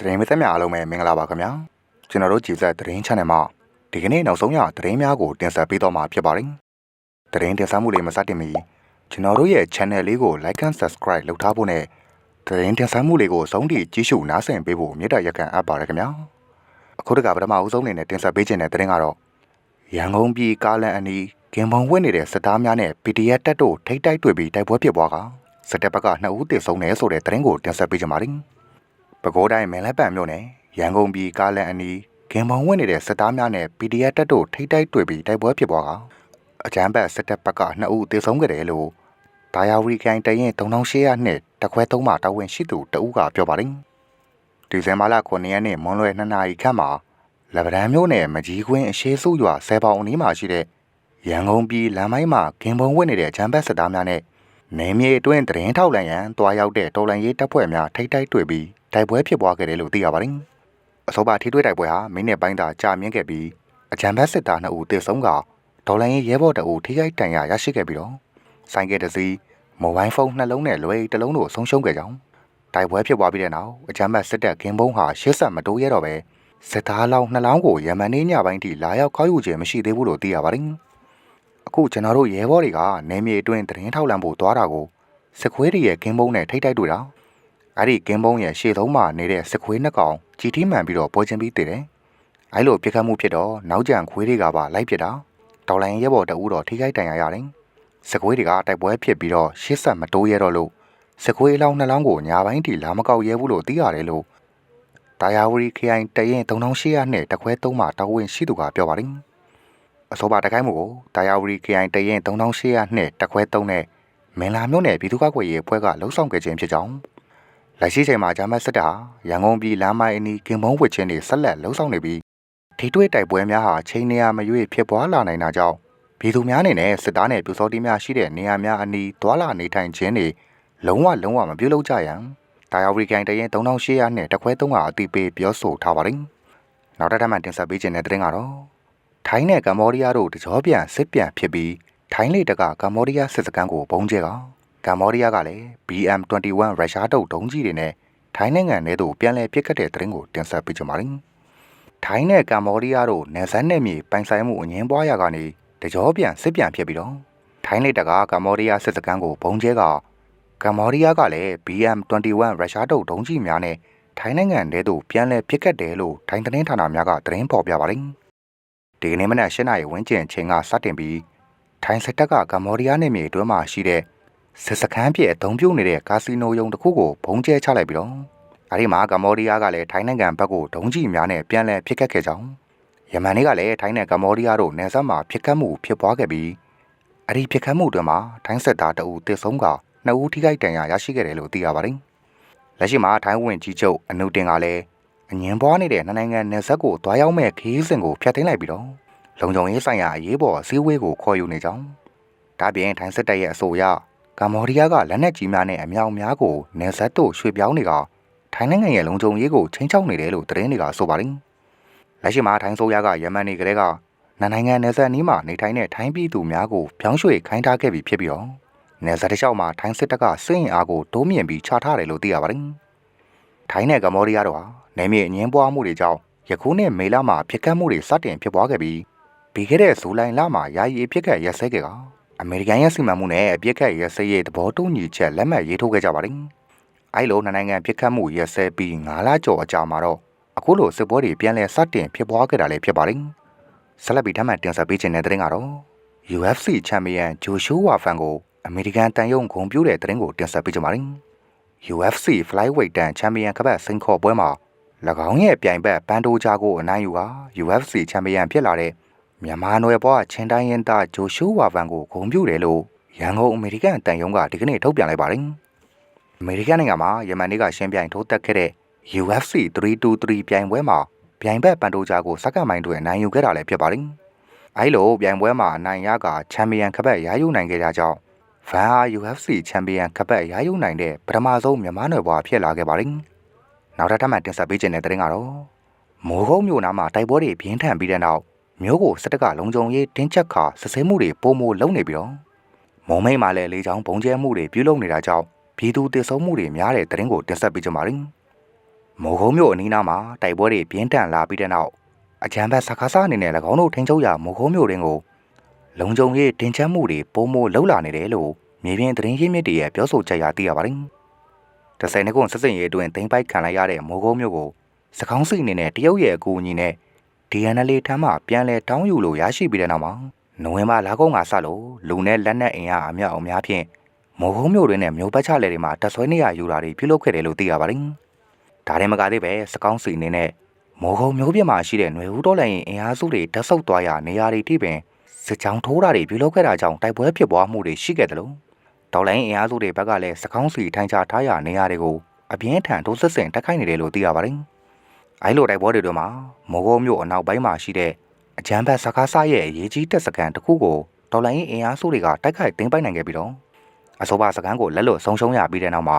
သတင်းမသက်များအားလုံးပဲမင်္ဂလာပါခင်ဗျာကျွန်တော်တို့ကြည်ဆက်သတင်း channel မှာဒီကနေ့နောက်ဆုံးရသတင်းများကိုတင်ဆက်ပေးတော့မှာဖြစ်ပါတယ်သတင်းတင်ဆက်မှုလေးမစတင်မီကျွန်တော်တို့ရဲ့ channel လေးကို like and subscribe လုပ်ထားဖို့နဲ့သတင်းတင်ဆက်မှုလေးကိုဆုံးထိကြည့်ရှုနားဆင်ပေးဖို့မေတ္တာရက်ခံအပ်ပါတယ်ခင်ဗျာအခုတကပထမအဦးဆုံးအနေနဲ့တင်ဆက်ပေးခြင်းတဲ့သတင်းကတော့ရန်ကုန်ပြည်ကားလန်အနီးကင်ပုံဝင့်နေတဲ့စစ်သားများနဲ့ PDF တပ်တို့ထိတ်တိုက်တွေ့ပြီးတိုက်ပွဲဖြစ်ပွားကစစ်တပ်ဘက်က2ဦးသေဆုံးတယ်ဆိုတဲ့သတင်းကိုတင်ဆက်ပေးကြပါမယ်။ ပဲခူးတိုင်းမင်းလက်ပံမြို့နယ်ရန်ကုန်ပြည်ကားလန်အနီးကင်ပုံဝင့်နေတဲ့စစ်သားများနဲ့ PDF တပ်တို့ထိတ်တိုက်တွေ့ပြီးတိုက်ပွဲဖြစ်ပွားကအကြမ်းဖက်စစ်တပ်ဘက်က2ဦးသေဆုံးခဲ့တယ်လို့ဒါယာဝရီခိုင်တရင်3800နှစ်တခွဲ3မှာတာဝန်ရှိသူတဦးကပြောပါတယ်။ဒီဇင်ဘာလ9ရက်နေ့မွန်းလွဲ2နာရီခန့်မှာလက်ဗရန်မြို့နယ်မကြီးကွင်းအရှိစုရွာဆယ်ပေါင်အနီးမှာရှိတဲ့ရန်ကုန်ပြည်လမ်းမိုင်းမှာကင်ပုံဝင့်နေတဲ့အချမ်းဘတ်စစ်သားများနဲ့နေမြေအတွင်းတရင်ထောက်လန်ရန်တွားရောက်တဲ့တော်လန်ရေးတပ်ဖွဲ့များထိတ်တိုက်တွေ့ပြီး တိုက်ပွဲဖြစ်ပွားခဲ့တယ်လို့သိရပါတယ်။အစောပါထိတွေ့တိုက်ပွဲဟာမိနစ်ပိုင်းသာကြာမြင့်ခဲ့ပြီးအချမ်းဘတ်စစ်သား2ဦးသေဆုံးကဒေါ်လန်ရေးရဲဘော်တအူထိခိုက်ဒဏ်ရာရရှိခဲ့ပြီးတော့ဆိုင်ကယ်တစ်စီးမိုဘိုင်းဖုန်းနှလုံးနဲ့လွယ်တစ်လုံးတို့ဆုံးရှုံးခဲ့ကြောင်းတိုက်ပွဲဖြစ်ပွားပြီးတဲ့နောက်အချမ်းဘတ်စစ်တပ်ကင်းဘုံဟာရှေ့ဆက်မတိုးရတော့ပဲစစ်သားလောင်းနှလောင်းကိုယမန်နေ့ညပိုင်းထိလာရောက်ခေါ်ယူခြင်းမရှိသေးဘူးလို့သိရပါတယ်။အခုကျွန်တော်တို့ရဲဘော်တွေကနေမြေအတွင်းတရင်ထောက်လန့်ဖို့သွားတာကိုစစ်ခွေးတွေရဲ့ကင်းဘုံနဲ့ထိတ်တိုက်တွေ့တာ အဲ့ဒီကင်းဘုံရဲ့ရှေ့ဆုံးမှာနေတဲ့စစ်ခွေးနှစ်ကောင်ကြီးထိမှန်ပြီးတော့ပွဲချင်းပြီးတည်တယ်။အဲ့လိုပြစ်ခတ်မှုဖြစ်တော့နောက်ကျန်ခွေးတွေကပါလိုက်ပစ်တာဒေါ်လာရဲဘော်တအူးတော့ထိခိုက်တန်ရာရတယ်။စစ်ခွေးတွေကတိုက်ပွဲဖြစ်ပြီးတော့ရှေ့ဆက်မတိုးရတော့လို့စစ်ခွေးအလောင်းနှလောင်းကိုညာပိုင်းထိလာမကောက်ရဲဘူးလို့သိရတယ်လို့တာယာဝရီခရိုင်တရင်3800နဲ့တခွဲ3မှာတာဝန်ရှိသူကပြောပါတယ်။အစောပါတခိုင်းမှုကိုတာယာဝရီခရိုင်တရင်3800နဲ့တခွဲ3နဲ့မင်လာမြို့နယ်ပြည်သူ့ကာကွယ်ရေးအဖွဲ့ကလှုပ်ဆောင်ခဲ့ခြင်းဖြစ်ကြောင်း လက်ရှိချိန်မှာဂျာမတ်စစ်တပ်ဟာရန်ကုန်ပြည်လမ်းမိုင်းအနီးကင်ဘုံဝစ်ချင်းတွေဆက်လက်လှုပ်ဆောင်နေပြီးထိတွေ့တိုက်ပွဲများဟာချိန်နေရမရွေးဖြစ်ပွားလာနိုင်တာကြောင့်ပြည်သူများအနေနဲ့စစ်သားနဲ့ပြူစောတိများရှိတဲ့နေရာများအနီးသွာလာနေထိုင်ခြင်းတွေလုံးဝလုံးဝမပြုလုပ်ကြရန်ဒါယာဝရီကန်တရင်3800နဲ့တခွဲ3ကအတိပေးပြောဆိုထားပါတယ်။နောက်တစ်ထပ်မှတင်ဆက်ပေးခြင်းတဲ့တင်ကတော့ထိုင်းနဲ့ကမ္ဘောဒီးယားတို့တကြောပြန်စစ်ပြန်ဖြစ်ပြီးထိုင်းလေတကကမ္ဘောဒီးယားစစ်စခန်းကိုပုံကျဲက ကမ္ဘောဒီးယားကလည်း BM21 ရုရှားတုပ်ဒုံးကြီးတွေနဲ့ထိုင်းနိုင်ငံထဲသို့ပြန်လည်ပစ်ခတ်တဲ့သတင်းကိုတင်ဆက်ပေးကြပါမယ်။ထိုင်းနဲ့ကမ္ဘောဒီးယားတို့နယ်စပ်နယ်မြေပိုင်ဆိုင်မှုအငင်းပွားရာကနေတကြောပြန်စစ်ပြန်ဖြစ်ပြီးတော့ထိုင်းလေတကကမ္ဘောဒီးယားစစ်စခန်းကိုပုံကျဲကကမ္ဘောဒီးယားကလည်း BM21 ရုရှားတုပ်ဒုံးကြီးများနဲ့ထိုင်းနိုင်ငံထဲသို့ပြန်လည်ပစ်ခတ်တယ်လို့ထိုင်းသတင်းဌာနများကသတင်းဖော်ပြပါတယ်။ဒီကနေ့မနက်၈နာရီဝန်းကျင်ချိန်ကစတင်ပြီးထိုင်းစစ်တပ်ကကမ္ဘောဒီးယားနယ်မြေအတွင်းမှာရှိတဲ့ စစ်စခန်းပြည့်အသုံးပြုနေတဲ့ကာစီနိုယုံတစ်ခုကိုဘုံကျဲချလိုက်ပြီးတော့အဲဒီမှာကမ္ဘောဒီးယားကလည်းထိုင်းနိုင်ငံဘက်ကိုဒုံးကျည်များနဲ့ပြန်လည်ပစ်ခတ်ခဲ့ကြောင်းယမန်နေ့ကလည်းထိုင်းနဲ့ကမ္ဘောဒီးယားတို့နယ်စပ်မှာဖြစ်ခတ်မှုဖြစ်ပွားခဲ့ပြီးအဲဒီဖြစ်ခတ်မှုတွေမှာထိုင်းစစ်သားတအူတစ်ဆုံးကနှစ်ဦးထိခိုက်ဒဏ်ရာရရှိခဲ့တယ်လို့သိရပါတယ်။လက်ရှိမှာထိုင်းဝင်ကြီးချုပ်အနုတင်ကလည်းအငင်းပွားနေတဲ့နိုင်ငံနယ်စပ်ကိုတွားရောက်မဲ့ခီးစဉ်ကိုဖျက်သိမ်းလိုက်ပြီးတော့လုံခြုံရေးဆိုင်ရာအရေးပေါ်အစည်းအဝေးကိုခေါ်ယူနေကြောင်းဒါပြင်ထိုင်းစစ်တပ်ရဲ့အဆိုအရ ကမ္ဘောဒီးယားကလက်နက်ကြီးများနဲ့အမြောက်များကိုနယ်စပ်သို့ရွှေ့ပြောင်းနေကထိုင်းနိုင်ငံရဲ့လုံခြုံရေးကိုချိန်ချောက်နေတယ်လို့သတင်းတွေကဆိုပါတယ်လက်ရှိမှာထိုင်းဆိုရကယမန်နေကလေးကနိုင်ငံနယ်စပ်နီးမှာနေထိုင်တဲ့ထိုင်းပြည်သူများကိုပြောင်းရွှေ့ခိုင်းထားခဲ့ပြီးဖြစ်ပြီးတော့နယ်စပ်တစ်လျှောက်မှာထိုင်းစစ်တပ်ကစစ်ရင်အားကိုတိုးမြင့်ပြီးချထားတယ်လို့သိရပါတယ်ထိုင်းနဲ့ကမ္ဘောဒီးယားတို့ဟာနယ်မြေအငင်းပွားမှုတွေကြောင့်ယခုနှစ်မေလမှာဖြစ်ကတ်မှုတွေစတင်ဖြစ်ပွားခဲ့ပြီးပြီးခဲ့တဲ့ဇူလိုင်လမှာယာယီအဖြစ်ကရက်စဲခဲ့က အမေရိကန်ရဲ့စီမံမှုနဲ့အပြစ်ခတ်ရက်စဲရေးသဘောတူညီချက်လက်မှတ်ရေးထိုးခဲ့ကြပါတယ်။အဲလိုနှစ်နိုင်ငံပြစ်ခတ်မှုရက်စဲပြီး9လကျော်အကြာမှာတော့အခုလိုစစ်ပွဲတွေပြန်လည်စတင်ဖြစ်ပွားခဲ့တာလည်းဖြစ်ပါတယ်။ဆက်လက်ပြီးထပ်မံတင်ဆက်ပေးခြင်းတဲ့တဲ့တင်ကတော့ UFC ချန်ပီယံဂျိုရှူဝါဖန်ကိုအမေရိကန်တန်ယုံဂုံပြူတဲ့တဲ့တင်ကိုတင်ဆက်ပေးကြပါမယ်။ UFC Flyweight တန်ချန်ပီယံကပတ်စိန်ခေါ်ပွဲမှာ၎င်းရဲ့ပြိုင်ဘက်ပန်တိုဂျာကိုအနိုင်ယူက UFC ချန်ပီယံဖြစ်လာတဲ့ မြန်မာနွယ်ဘွားချင်းတိုင်းရင်သားဂျိုရှူဝါဗန်ကိုဂုဏ်ပြုတယ်လို့ရန်ကုန်အမေရိကန်တန်ယုံကဒီကနေ့ထုတ်ပြန်လိုက်ပါတယ်။အမေရိကန်နိုင်ငံမှာယမန်နေ့ကရှင်းပြိုင်ထိုးတက်ခဲ့တဲ့ UFC 323ပြိုင်ပွဲမှာပြိုင်ဘက်ပန်တိုဂျာကိုစက္ကန့်ပိုင်းတွင်နိုင်ယူခဲ့တာလည်းဖြစ်ပါတယ်။အဲလိုပြိုင်ပွဲမှာအနိုင်ရကချန်ပီယံခပတ်ရယူနိုင်ခဲ့ကြကြောင်းဗန်ဟာ UFC ချန်ပီယံခပတ်ရယူနိုင်တဲ့ပထမဆုံးမြန်မာနွယ်ဘွားဖြစ်လာခဲ့ပါတယ်။နောက်ထပ်မှတင်ဆက်ပေးခြင်းတဲ့တဲ့ကတော့မိုးကုတ်မြို့နားမှာတိုက်ပွဲတွေပြင်းထန်ပြီးတဲ့နောက် မျိုးကိုစစ်တပ်ကလုံခြုံရေးတင်းချက်ခါစစ်ဆေးမှုတွေပုံမိုလုပ်နေပြီးတော့မုံမိတ်မှာလည်းလေချောင်းပုံကျဲမှုတွေပြုလုပ်နေတာကြောင့်ပြည်သူတည်ဆုံမှုတွေများတဲ့တရင်ကိုတင်ဆက်ပေးကြပါမယ်။မမိုးကုံးမြို့အနီးနားမှာတိုက်ပွဲတွေပြင်းထန်လာပြီးတဲ့နောက်အကြမ်းဖက်စကားစားအနေနဲ့၎င်းတို့ထိန်းချုပ်ရာမိုးကုံးမြို့တွင်ကိုလုံခြုံရေးတင်ချမ်းမှုတွေပုံမိုလှုပ်လာနေတယ်လို့မြေပြင်သတင်းရင်းမြစ်တွေရဲ့ပြောဆိုချက်အရသိရပါတယ်။တစ်ဆယ်နှစ်ခုဆက်စင်ရေးအတွင်းသိမ်းပိုက်ခံလိုက်ရတဲ့မိုးကုံးမြို့ကိုစကောင်းစီအနေနဲ့တရုတ်ရဲ့အကူအညီနဲ့ DNL ထမ်းမှပြန်လဲတောင်းယူလို့ရရှိပြီးတဲ့နောက်မှာနိုဝင်ဘာလကုန်ကစလို့လူနဲ့လက်နက်အင်အားအများအများဖြင့်မိုးကုံးမြို့တွင်နဲ့မြို့ပတ်ချလယ်တွေမှာတပ်ဆွဲနေရယူတာတွေပြုလုပ်ခဲ့တယ်လို့သိရပါတယ်။ဒါရင်မကသေးပဲစကောင်းစီအနေနဲ့မိုးကုံမြို့ပြမှာရှိတဲ့ຫນွေဦးတော်လိုင်းရင်အင်အားစုတွေတက်ဆုပ်သွားရနေရာတွေထိပင်စစ်ကြောင်းထိုးတာတွေပြုလုပ်ခဲ့တာကြောင့်တိုက်ပွဲဖြစ်ပွားမှုတွေရှိခဲ့တယ်လို့တော်လိုင်းအင်အားစုတွေဘက်ကလည်းစကောင်းစီထိုင်ချထားရနေရာတွေကိုအပြင်းထန်ထိုးစစ်ဆင်တိုက်ခိုက်နေတယ်လို့သိရပါတယ်။ အဲလိုတိုက်ပွဲတွေတို့မှာမိုးကုံမြို့အနောက်ပိုင်းမှာရှိတဲ့အကြမ်းဖက်စကားဆရဲ့အရေးကြီးတပ်စခန်းတစ်ခုကိုတော်လိုင်းအင်အားစုတွေကတိုက်ခိုက်သိမ်းပိုက်နိုင်ခဲ့ပြီးတော့အဆိုပါစခန်းကိုလက်လွတ်ဆုံးရှုံးရပြီးတဲ့နောက်မှာ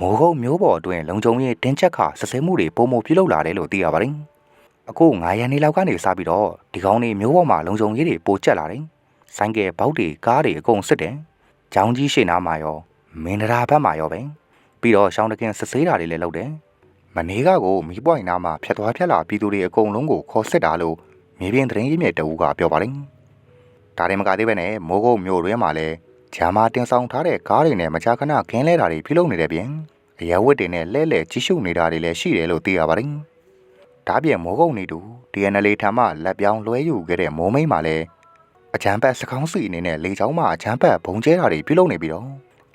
မိုးကုတ်မျိုးပေါ်အတွင်းလုံခြုံရေးတင်းကျပ်ခါစစ်ဆေးမှုတွေပုံမပြုလုပ်လာတယ်လို့သိရပါတယ်။အခု9ရက်နေလောက်ကနေစပြီးတော့ဒီကောင်းတွေမျိုးပေါ်မှာလုံခြုံရေးတွေပိုကျက်လာတယ်။ဆိုင်ကယ်ဘောက်တွေကားတွေအကုန်စစ်တယ်။ကြောင်းကြီးရှေ့နားမှာရောမင်းဒရာဘက်မှာရောပဲ။ပြီးတော့ရှောင်းတကင်စစ်ဆေးတာတွေလည်းလုပ်တယ်။ မနေ့ကကိုမီးပွိုင်နားမှာဖြတ်သွားဖြတ်လာပြည်သူတွေအကုန်လုံးကိုခေါ်စစ်တာလို့မြေပြင်သတင်းရင်းမြစ်တအူးကပြောပါတယ်။ဒါရင်မကသေးပဲနဲ့မိုးကုတ်မျိုးတွင်းမှာလည်းဂျာမာတင်ဆောင်ထားတဲ့ကားတွေနဲ့မကြာခဏခင်းလဲတာတွေပြုလုပ်နေတဲ့ပြင်အရဝတ်တွေနဲ့လဲလဲကြီးရှုနေတာတွေလည်းရှိတယ်လို့သိရပါတယ်။ဒါပြင်မိုးကုတ်နေတူ DNL ထံမှလက်ပြောင်းလွှဲယူခဲ့တဲ့မိုးမိတ်မှာလည်းအချမ်းဘတ်စကောင်းစီအနေနဲ့လေချောင်းမှာအချမ်းဘတ်ဘုံကျဲတာတွေပြုလုပ်နေပြီးတော့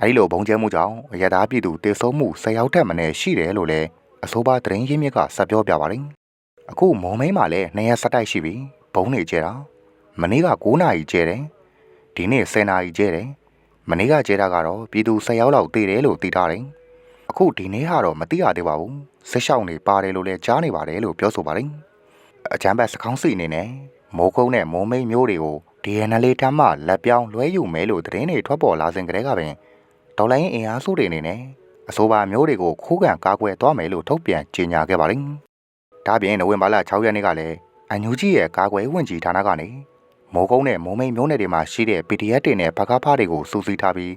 အဲဒီလိုဘုံကျဲမှုကြောင့်အရသာပြည်သူတေဆုံးမှု၁၀ယောက်ထက်မနည်းရှိတယ်လို့လည်း အဆိုပါသတင်းရင်းမြစ်ကဆက်ပြောပြပါတယ်။အခုမုံမိတ်မှာလည်းနေရစတိုက်ရှိပြီးဘုံနေကျဲတာမနေ့က9နာရီကျဲတယ်ဒီနေ့10နာရီကျဲတယ်မနေ့ကကျဲတာကတော့ပြည်သူ10ယောက်လောက်တည်တယ်လို့သိထားတယ်အခုဒီနေ့ကတော့မသိရသေးပါဘူးဆက်ရှောင်းနေပါတယ်လို့လည်းကြားနေပါတယ်လို့ပြောဆိုပါတယ်အချမ်းဘတ်စကောင်းစီအနေနဲ့မိုးကုန်းနဲ့မိုးမိတ်မျိုးတွေကို DNL တမ်းမှလက်ပြောင်းလွှဲယူမယ်လို့သတင်းတွေထွက်ပေါ်လာစဉ်ကတည်းကပင်ဒေါ်လာရင်းအင်အားစုတွေအနေနဲ့ အဆိုပါမျိုးတွေကိုခိုးကန်ကာကွယ်သွားမယ်လို့ထုတ်ပြန်ကြေညာခဲ့ပါတယ်ဒါပြင်နိုဝင်ဘာလ6ရက်နေ့ကလည်းအန်ယူဂျီရဲ့ကာကွယ်ဝင်ကြီးဌာနကနေမိုးကုန်းနဲ့မိုးမိန်မျိုးနယ်တွေမှာရှိတဲ့ PDF တွေနဲ့ဘကားဖားတွေကိုစူးစီးထားပြီး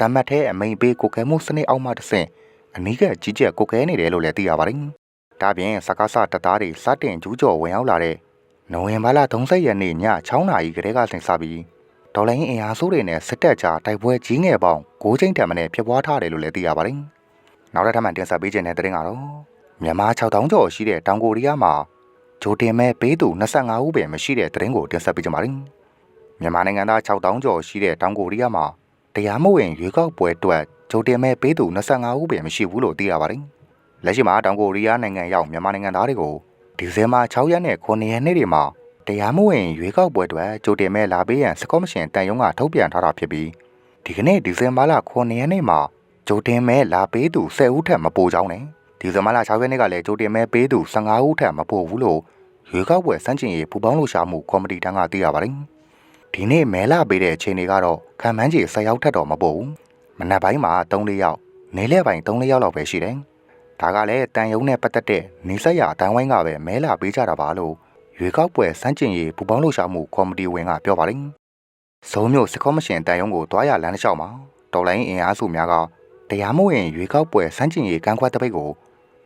တမတ်တဲ့အမိန်ပေးကိုကဲမှုစနစ်အောက်မှတဆင့်အနီးကကြီးကျယ်ကိုကဲနေတယ်လို့လည်းသိရပါတယ်။ဒါပြင်စကားဆတပ်သားတွေစတင်ကျူးကျော်ဝင်ရောက်လာတဲ့နိုဝင်ဘာလ30ရက်နေ့ည6နာရီကလေးကဆင်စပြီး ဒေါ်လာရင်းအင်အားစုတွေနဲ့စစ်တပ်ကြားတိုက်ပွဲကြီးငယ်ပေါင်း9ချိန်တန်မနဲ့ဖြစ်ပွားထားတယ်လို့လည်းသိရပါတယ်။နောက်တစ်ထပ်မှတင်ဆက်ပေးခြင်းတဲ့တဲ့ရင်ကတော့မြန်မာ6000ကျော်ရှိတဲ့တောင်ကိုရီးယားမှာဂျိုတင်မဲ့ပေးသူ25ဦးပဲမရှိတဲ့တရင်ကိုတင်ဆက်ပေးကြပါမယ်။မြန်မာနိုင်ငံသား6000ကျော်ရှိတဲ့တောင်ကိုရီးယားမှာတရားမဝင်ရွေးကောက်ပွဲအတွက်ဂျိုတင်မဲ့ပေးသူ25ဦးပဲမရှိဘူးလို့သိရပါတယ်။လက်ရှိမှာတောင်ကိုရီးယားနိုင်ငံရောက်မြန်မာနိုင်ငံသားတွေကိုဒီဇင်ဘာ6ရက်နဲ့9ရက်နေ့တွေမှာ တရားမဝင်ရွေးကောက်ပွဲအတွက်ဂျိုတင်မဲ့လာပေးရန်စကော့မရှင်တန်ယုံကထုတ်ပြန်ထားတာဖြစ်ပြီးဒီကနေ့ဒီဇင်ဘာလ9ရက်နေ့မှာဂျိုတင်မဲ့လာပေးသူ10ဦးထက်မပိုကြောင်းနဲ့ဒီဇင်ဘာလ6ရက်နေ့ကလည်းဂျိုတင်မဲ့ပေးသူ15ဦးထက်မပိုဘူးလို့ရွေးကောက်ပွဲစန့်ကျင်ရေးပူပေါင်းလှူရှာမှုကော်မတီတန်းကသိရပါတယ်။ဒီနေ့မဲလာပေးတဲ့အခြေအနေကတော့ခံမှန်းခြေ10ယောက်ထက်တော့မပိုဘူး။မနက်ပိုင်းမှာ3-4ယောက်နေလယ်ပိုင်း3-4ယောက်လောက်ပဲရှိတယ်။ဒါကလည်းတန်ယုံနဲ့ပတ်သက်တဲ့နေဆက်ရအတိုင်းဝိုင်းကပဲမဲလာပေးကြတာပါလို့ ရွေးကောက်ပွဲစန့်ကျင်ရေးပူပေါင်းလှူရှာမှုကော်မတီဝင်ကပြောပါတယ်။ဇုံမျိုးစကောမရှင်တန်ယုံကိုတွားရလမ်းတစ်လျှောက်မှာတော်လိုင်းအင်အားစုများကတရားမဝင်ရွေးကောက်ပွဲစန့်ကျင်ရေးကန့်ကွက်တပိတ်ကို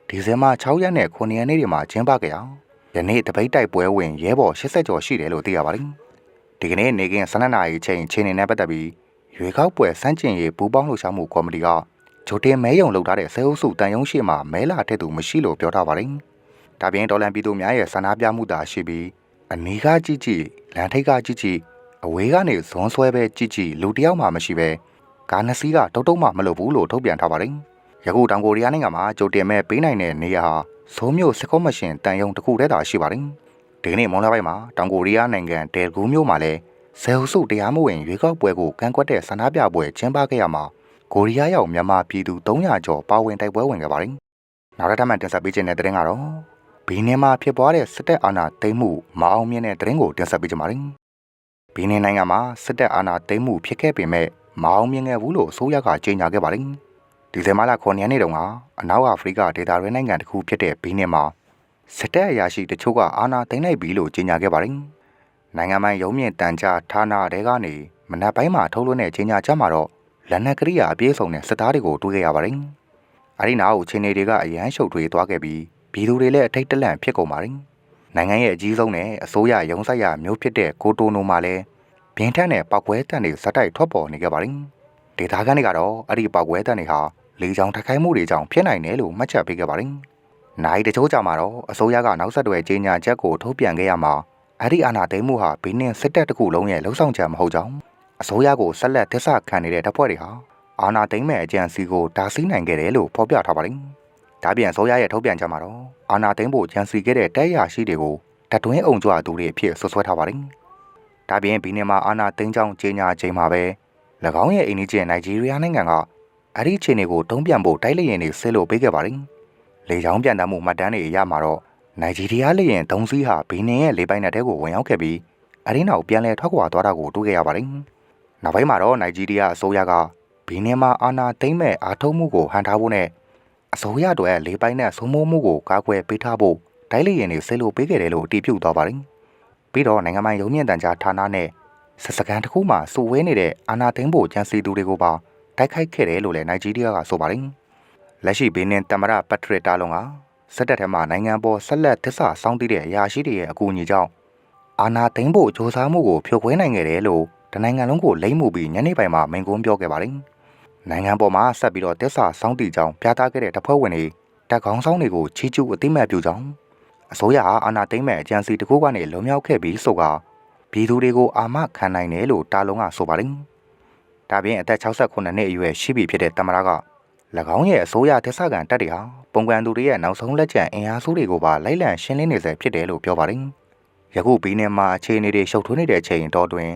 ဒီဇင်ဘာ6ရက်နဲ့9ရက်နေ့တွေမှာကျင်းပခဲ့အောင်ယနေ့တပိတ်တိုက်ပွဲဝင်ရဲဘော်80ကျော်ရှိတယ်လို့သိရပါတယ်။ဒီကနေ့နေကင်း12နာရီချိန်ချိန်နေနဲ့ပတ်သက်ပြီးရွေခောက်ပွဲစန့်ကျင်ရေးပူးပေါင်းလှူရှာမှုကော်မတီကဂျိုတင်မဲယုံလုပ်ထားတဲ့ဆဲအုပ်စုတန်ယုံရှိမှမဲလာတဲ့သူမရှိလို့ပြောထားပါတယ်။ ဒါပြင်ဒေါ်လန်ပြည်သူများရဲ့ဆန္ဒပြမှုသာရှိပြီးအနီးကကြည့်ကြည့်လန်ထိတ်ကကြည့်ကြည့်အဝေးကနေဇွန်ဆွဲပဲကြည့်ကြည့်လူတယောက်မှမရှိပဲကားနှစ်စီးကတုတ်တုံးမှမလုပ်ဘူးလို့ထုတ်ပြန်ထားပါတယ်။ယခုတောင်ကိုရီးယားနိုင်ငံမှာဂျိုတင်မဲပေးနိုင်တဲ့နေရာဟာဆိုးမြို့စကောမရှင်တန်ယုံတစ်ခုတည်းသာရှိပါတယ်။ဒီနေ့မွန်လပိုင်းမှာတောင်ကိုရီးယားနိုင်ငံဒယ်ဂူမြို့မှာလည်းဇယ်ဟူစုတရားမဝင်ရွေးကောက်ပွဲကိုကန့်ကွက်တဲ့ဆန္ဒပြပွဲကျင်းပခဲ့ရမှာကိုရီးယားရောက်မြန်မာပြည်သူ300ကျော်ပါဝင်တိုက်ပွဲဝင်ခဲ့ပါတယ်။နောက်တစ်မှတင်ဆက်ပေးခြင်းတဲ့တဲ့ရင်ကတော့ ဘီနင်မှာဖြစ်ပွားတဲ့စစ်တပ်အာဏာသိမ်းမှုမအောင်မြင်တဲ့တဲ့ရင်ကိုတင်ဆက်ပေးကြပါမယ်။ဘီနင်နိုင်ငံမှာစစ်တပ်အာဏာသိမ်းမှုဖြစ်ခဲ့ပေမဲ့မအောင်မြင်ခဲ့ဘူးလို့အစိုးရကကြေညာခဲ့ပါတယ်။ဒီဇင်ဘာလ9ရက်နေ့တုန်းကအနောက်အာဖရိကဒေသတွင်းနိုင်ငံတစ်ခုဖြစ်တဲ့ဘီနင်မှာစစ်တပ်အရာရှိတချို့ကအာဏာသိမ်းလိုက်ပြီလို့ကြေညာခဲ့ပါတယ်။နိုင်ငံပိုင်ရုံးမြင့်တန်ကြားဌာနတွေကနေမနက်ပိုင်းမှာထုတ်လွှင့်တဲ့ကြေညာချက်မှာတော့လက်နက်ကရိယာအပြည့်စုံနဲ့စစ်သားတွေကိုတွေ့ခဲ့ရပါတယ်အဲဒီနောက်အခြေအနေတွေကအရန်ရှုပ်ထွေးသွားခဲ့ပြီး ပြည်သူတွေလည်းအထိတ်တလန့်ဖြစ်ကုန်ပါတယ်နိုင်ငံရဲ့အကြီးဆုံးနဲ့အစိုးရရုံးဆိုင်ရာမျိုးဖြစ်တဲ့ကိုတိုနိုမှာလည်းပြင်းထန်တဲ့ပောက်ကွဲတံတွေဇက်တိုက်ထွက်ပေါ်နေခဲ့ပါတယ်ဒေသခံတွေကတော့အဲ့ဒီပောက်ကွဲတံတွေဟာလေကြောင်းထိုက်ခိုက်မှုတွေကြောင့်ဖြစ်နိုင်တယ်လို့မှတ်ချက်ပေးခဲ့ပါတယ်နိုင်တချို့ကြမှာတော့အစိုးရကနောက်ဆက်တွဲကြေညာချက်ကိုထုတ်ပြန်ခဲ့ရမှာအဲ့ဒီအာဏာသိမ်းမှုဟာဘီနင်းစစ်တပ်တစ်ခုလုံးရဲ့လှုံ့ဆော်ချက်မဟုတ်ကြောင်းအစိုးရကိုဆက်လက်သစ္စာခံနေတဲ့တပ်ဖွဲ့တွေဟာအာဏာသိမ်းမဲ့အကြံစီကိုတားဆီးနိုင်ခဲ့တယ်လို့ဖော်ပြထားပါတယ်။ ဒါပြန်အစိုးရရဲ့ထုတ်ပြန်ချက်မှာတော့အာဏာသိမ်းဖို့ကြံစီခဲ့တဲ့တပ်ရရှိတွေကိုတပ်တွင်းအုံကြွသူတွေအဖြစ်ဆွဆွဲထားပါတယ်။ဒါပြင်ဘီနင်းမှာအာဏာသိမ်းကြောင်းကြေညာချိန်မှာပဲ၎င်းရဲ့အိန္ဒိယနိုင်ဂျီးရီးယားနိုင်ငံကအဲ့ဒီအခြေအနေကိုတုံ့ပြန်ဖို့တိုက်လျင်တွေဆစ်လို့ပေးခဲ့ပါတယ်။လေကြောင်းပြန်တမ်းမှုမှတ်တမ်းတွေအရမှာတော့နိုင်ဂျီးရီးယားလေရင်၃စီးဟာဘီနင်ရဲ့လေပိုင်နက်ထဲကိုဝင်ရောက်ခဲ့ပြီးအရင်းနောက်ပြန်လည်ထွက်ခွာသွားတာကိုတွေ့ခဲ့ရပါတယ်။နောက်ပိုင်းမှာတော့နိုင်ဂျီးရီးယားအစိုးရကဘီနင်မှာအာဏာသိမ်းမဲ့အားထုတ်မှုကိုဟန်ထားဖို့နဲ့ အစိုးရတို့ရဲ့လေပိုင်နက်ဆုံးမိုးမှုကိုကာကွယ်ပေးထားဖို့တိုက်လေရင်တွေဆစ်လို့ပေးခဲ့တယ်လို့အတည်ပြုသွားပါတယ်။ပြီးတော့နိုင်ငံပိုင်ရုံးမြင့်တန်ကြားဌာနနဲ့စစ်စကန်တစ်ခုမှစုဝဲနေတဲ့အာဏာသိမ်းဖို့ကြံစီသူတွေကိုပါတိုက်ခိုက်ခဲ့တယ်လို့လည်းနိုင်ဂျီးရီးယားကဆိုပါတယ်။လက်ရှိဘီနင်တမရပတ်ထရစ်တာလုံကစစ်တပ်ထဲမှာနိုင်ငံပေါ်ဆက်လက်သစ္စာစောင့်တည်တဲ့အရာရှိတွေရဲ့အကူအညီကြောင့်အာဏာသိမ်းဖို့ကြိုးစားမှုကိုဖြိုခွဲနိုင်ခဲ့တယ်လို့တနိုင်ငံလုံးကိုလိမ့်မှုပြီးညနေပိုင်းမှာမိန့်ခွန်းပြောခဲ့ပါတယ်။ နိုင်ငံပေါ်မှာဆက်ပြီးတော့သစ္စာစောင့်တည်ကြောင်းပြသခဲ့တဲ့တပ်ဖွဲ့ဝင်တွေတပ်ကောင်းဆောင်တွေကိုချီးကျူးအသိမှတ်ပြုကြောင်းအစိုးရဟာအာဏာသိမ်းမဲ့အကြံစီတစ်ခုကနေလွန်မြောက်ခဲ့ပြီးဆိုကပြည်သူတွေကိုအာမခံနိုင်တယ်လို့တာလုံးကဆိုပါတယ်။ဒါပြင်အသက်68နှစ်အရွယ်ရှိပြီဖြစ်တဲ့တမရက၎င်းရဲ့အစိုးရသက်ဆကန်တပ်တွေဟာပုံကန်သူတွေရဲ့နောက်ဆုံးလက်ကျန်အင်အားစုတွေကိုပါလိုက်လံရှင်းလင်းနေစေဖြစ်တယ်လို့ပြောပါတယ်။ယခုဘီနယ်မှာအခြေအနေတွေရှုပ်ထွေးနေတဲ့ချိန်တော်တွင်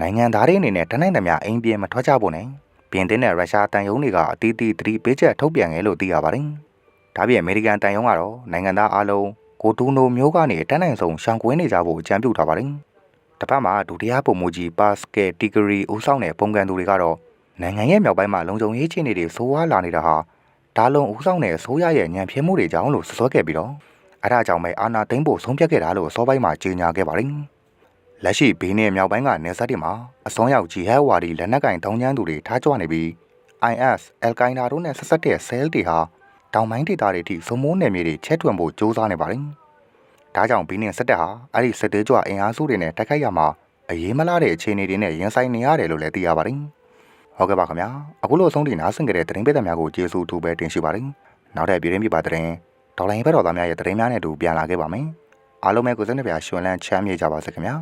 နိုင်ငံသားတွေအနေနဲ့တနိုင်သမျှအိမ်ပြင်မထွက်ကြဖို့နဲ့ ပြင်သစ်နဲ့ရုရှားတန်ယုံတွေကအတီးတီးသတိပေးချက်ထုတ်ပြန်ခဲ့လို့သိရပါတယ်။ဒါပြင်အမေရိကန်တန်ယုံကတော့နိုင်ငံသားအလုံးကိုတူနိုမျိုးကနေတန်းနိုင်ဆုံးရှောင်ကွင်းနေကြဖို့အကြံပြုထားပါတယ်။တစ်ဖက်မှာဒုတိယပုံမူကြီးပါစကက်တီဂရီဦးဆောင်တဲ့ပုံကန်သူတွေကတော့နိုင်ငံရဲ့မြောက်ပိုင်းမှာလုံခြုံရေးချနေတွေဆိုးဝါးလာနေတာဟာဒါလုံဦးဆောင်တဲ့အစိုးရရဲ့ညံပြဲမှုတွေကြောင့်လို့ဆွဆွဲခဲ့ပြီးတော့အဲဒါကြောင့်ပဲအာနာသိမ့်ဖို့ဆုံးဖြတ်ခဲ့တာလို့စောပိုင်းမှာကြေညာခဲ့ပါတယ်။ လက်ရှိဘေးနဲ့မြောက်ပိုင်းကနေဆက်တွေမှာအစွန်းရောက်ဂျီဟက်ဝါဒီလက်နက်ကင်တောင်းကျမ်းသူတွေထားကြွနေပြီး IS အယ်ကိုင်းဒါတို့နဲ့ဆက်ဆက်တဲ့ဆဲလ်တွေဟာတောင်ပိုင်းဒေသတွေထိစုံမိုးနယ်မြေတွေချဲ့ထွင်ဖို့ကြိုးစားနေပါတယ်။ဒါကြောင့်ဘီနင်စစ်တပ်ဟာအဲ့ဒီစစ်သေးကြွအင်အားစုတွေနဲ့တိုက်ခိုက်ရမှာအရေးမလားတဲ့အခြေအနေတွေနဲ့ရင်ဆိုင်နေရတယ်လို့လည်းသိရပါတယ်။ဟုတ်ကဲ့ပါခင်ဗျာအခုလိုအဆုံးထိနားဆင်ကြတဲ့သတင်းပေးသက်များကိုကျေးဇူးထူးပဲတင်ရှိပါတယ်နောက်ထပ်ပြည်တွင်းပြည်ပသတင်းဒေါ်လာရင်ဘက်တော်သားများရဲ့သတင်းများနဲ့အတူပြန်လာခဲ့ပါမယ်အားလုံးပဲကိုယ်စနေပြရှင်လန်းချမ်းမြေကြပါစေခင်ဗျာ